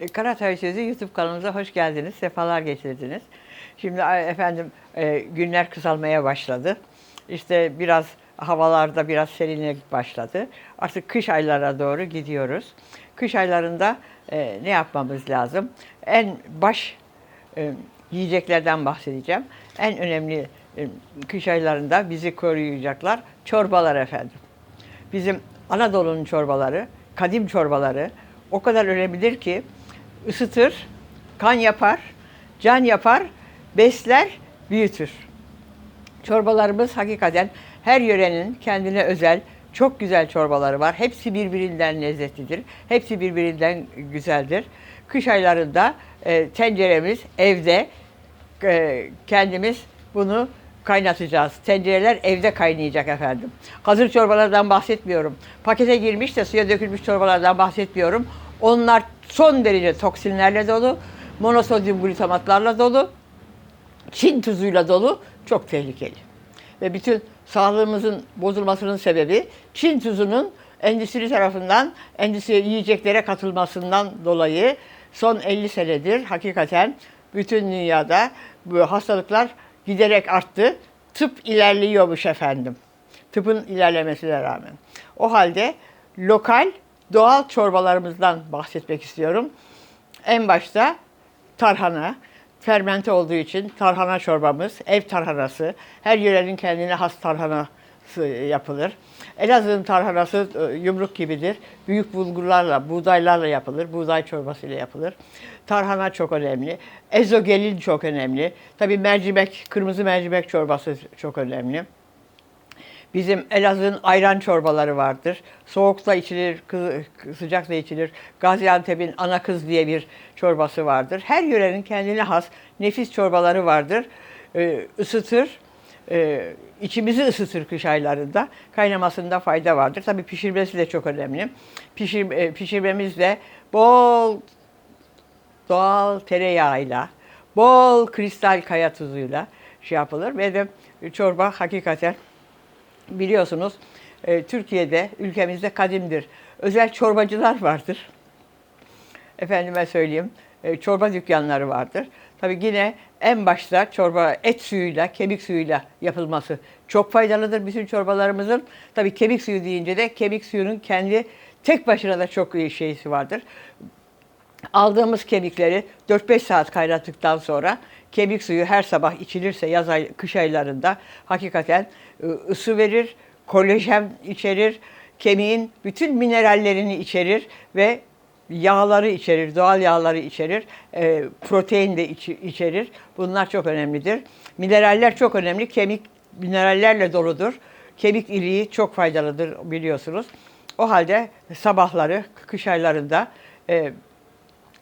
E, Karatay Sözü YouTube kanalımıza hoş geldiniz, sefalar getirdiniz. Şimdi efendim e, günler kısalmaya başladı. İşte biraz havalarda biraz serinlik başladı. Artık kış aylara doğru gidiyoruz. Kış aylarında e, ne yapmamız lazım? En baş yiyeceklerden bahsedeceğim. En önemli kış aylarında bizi koruyacaklar çorbalar efendim. Bizim Anadolu'nun çorbaları, kadim çorbaları o kadar önemlidir ki ısıtır, kan yapar, can yapar, besler, büyütür. Çorbalarımız hakikaten her yörenin kendine özel çok güzel çorbaları var. Hepsi birbirinden lezzetlidir. Hepsi birbirinden güzeldir. Kış aylarında e, tenceremiz evde e, kendimiz bunu kaynatacağız. Tencereler evde kaynayacak efendim. Hazır çorbalardan bahsetmiyorum. Pakete girmiş de suya dökülmüş çorbalardan bahsetmiyorum. Onlar son derece toksinlerle dolu, monosodyum glutamatlarla dolu, Çin tuzuyla dolu çok tehlikeli. Ve bütün sağlığımızın bozulmasının sebebi Çin tuzunun endüstri tarafından endüstri yiyeceklere katılmasından dolayı son 50 senedir hakikaten bütün dünyada bu hastalıklar giderek arttı. Tıp ilerliyormuş efendim. Tıpın ilerlemesine rağmen. O halde lokal doğal çorbalarımızdan bahsetmek istiyorum. En başta tarhana, fermente olduğu için tarhana çorbamız, ev tarhanası, her yörenin kendine has tarhanası yapılır. Elazığ'ın tarhanası e, yumruk gibidir. Büyük bulgurlarla, buğdaylarla yapılır. Buğday çorbasıyla yapılır. Tarhana çok önemli. Ezogelin çok önemli. Tabii mercimek, kırmızı mercimek çorbası çok önemli. Bizim Elazığ'ın ayran çorbaları vardır. Soğukta içilir, sıcakta içilir. Gaziantep'in ana kız diye bir çorbası vardır. Her yörenin kendine has nefis çorbaları vardır. Ee, ısıtır, e, içimizi ısıtır kış aylarında. Kaynamasında fayda vardır. Tabii pişirmesi de çok önemli. Pişir, e, pişirmemiz de bol doğal tereyağıyla, bol kristal kaya tuzuyla şey yapılır ve de çorba hakikaten biliyorsunuz e, Türkiye'de, ülkemizde kadimdir. Özel çorbacılar vardır. Efendime söyleyeyim, e, çorba dükkanları vardır. Tabii yine en başta çorba et suyuyla, kemik suyuyla yapılması çok faydalıdır bütün çorbalarımızın. Tabii kemik suyu deyince de kemik suyunun kendi tek başına da çok iyi şeysi vardır. Aldığımız kemikleri 4-5 saat kaynattıktan sonra kemik suyu her sabah içilirse yaz ay, kış aylarında hakikaten e, ısı verir, kolajen içerir, kemiğin bütün minerallerini içerir ve yağları içerir, doğal yağları içerir, protein de içerir. Bunlar çok önemlidir. Mineraller çok önemli. Kemik minerallerle doludur. Kemik iliği çok faydalıdır biliyorsunuz. O halde sabahları kış aylarında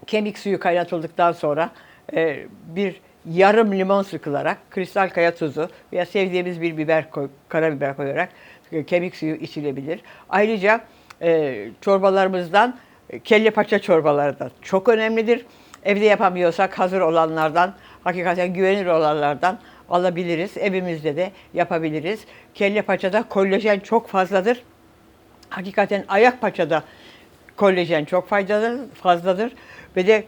kemik suyu kaynatıldıktan sonra e, bir yarım limon sıkılarak kristal kaya tuzu veya sevdiğimiz bir biber koy, karabiber koyarak e, kemik suyu içilebilir. Ayrıca e, çorbalarımızdan e, kelle paça çorbaları da çok önemlidir. Evde yapamıyorsak hazır olanlardan, hakikaten güvenilir olanlardan alabiliriz. Evimizde de yapabiliriz. Kelle paçada kolajen çok fazladır. Hakikaten ayak paçada kolajen çok faydalı, fazladır ve de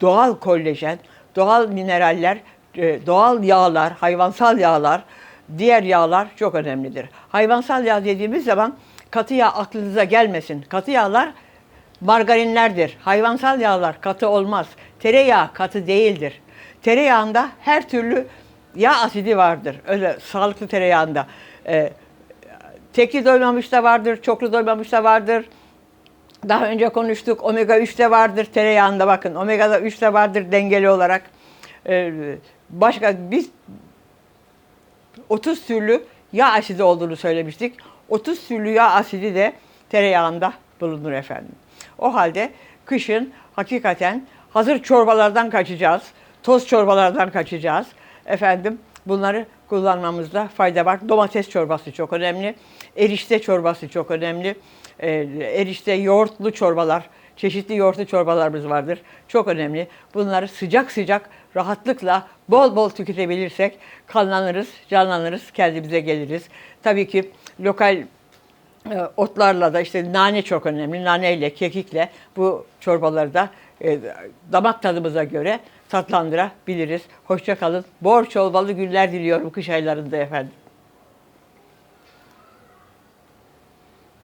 doğal kolajen, doğal mineraller, e, doğal yağlar, hayvansal yağlar, diğer yağlar çok önemlidir. Hayvansal yağ dediğimiz zaman katı yağ aklınıza gelmesin. Katı yağlar margarinlerdir. Hayvansal yağlar katı olmaz. Tereyağı katı değildir. Tereyağında her türlü yağ asidi vardır. Öyle sağlıklı tereyağında. E, tekli doymamış da vardır, çoklu doymamış da vardır. Daha önce konuştuk. Omega 3 de vardır tereyağında bakın. Omega 3 de vardır dengeli olarak. Ee, başka biz 30 türlü yağ asidi olduğunu söylemiştik. 30 türlü yağ asidi de tereyağında bulunur efendim. O halde kışın hakikaten hazır çorbalardan kaçacağız. Toz çorbalardan kaçacağız. Efendim bunları kullanmamızda fayda var. Domates çorbası çok önemli. Erişte çorbası çok önemli. Ee, erişte yoğurtlu çorbalar, çeşitli yoğurtlu çorbalarımız vardır. Çok önemli. Bunları sıcak sıcak rahatlıkla bol bol tüketebilirsek kanlanırız, canlanırız, kendimize geliriz. Tabii ki lokal e, otlarla da işte nane çok önemli. Naneyle, kekikle bu çorbaları da e, damak tadımıza göre tatlandırabiliriz. Hoşça kalın. Bol çorbalı günler diliyorum kış aylarında efendim.